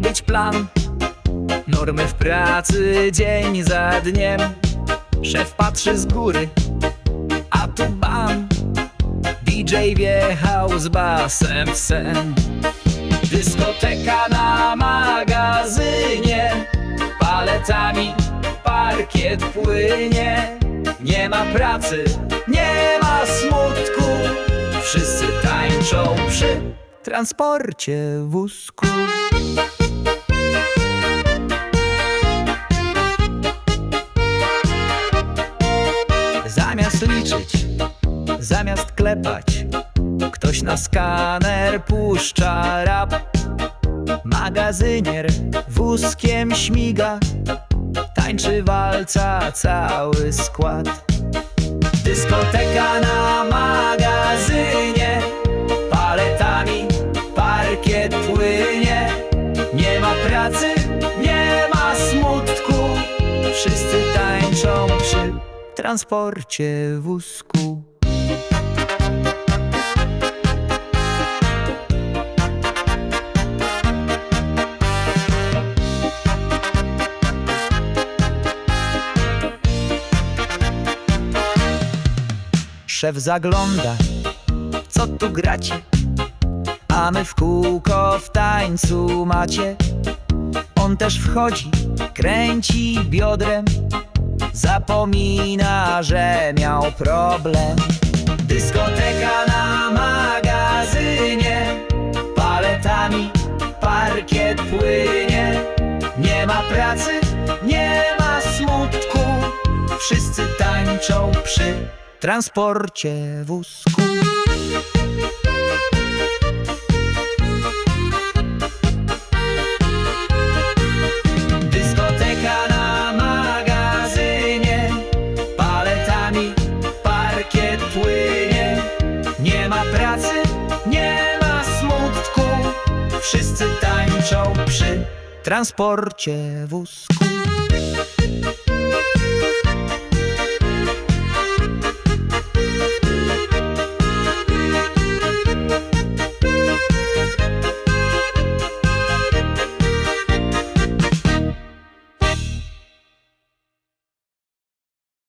plan. Normy w pracy dzień za dniem. Szef patrzy z góry, a tu bam. DJ wjechał z basem w sen. Dyskoteka na magazynie. Paletami parkiet płynie. Nie ma pracy, nie ma smutku. Wszyscy tańczą przy transporcie wózku Zamiast liczyć, zamiast klepać Ktoś na skaner puszcza rap. Magazynier wózkiem śmiga Tańczy walca cały skład. Dyskoteka na magazynie Paletami parkiet płynie. Nie ma pracy, transporcie wózku Szef zagląda, co tu gracie? A my w kółko w tańcu macie. On też wchodzi, kręci biodrem, zapomina, że miał problem. Dyskoteka na magazynie, paletami parkiet płynie. Nie ma pracy, nie ma smutku, wszyscy tańczą przy transporcie wózku. Ma pracy, nie ma smutku, wszyscy tańczą przy transporcie wózku.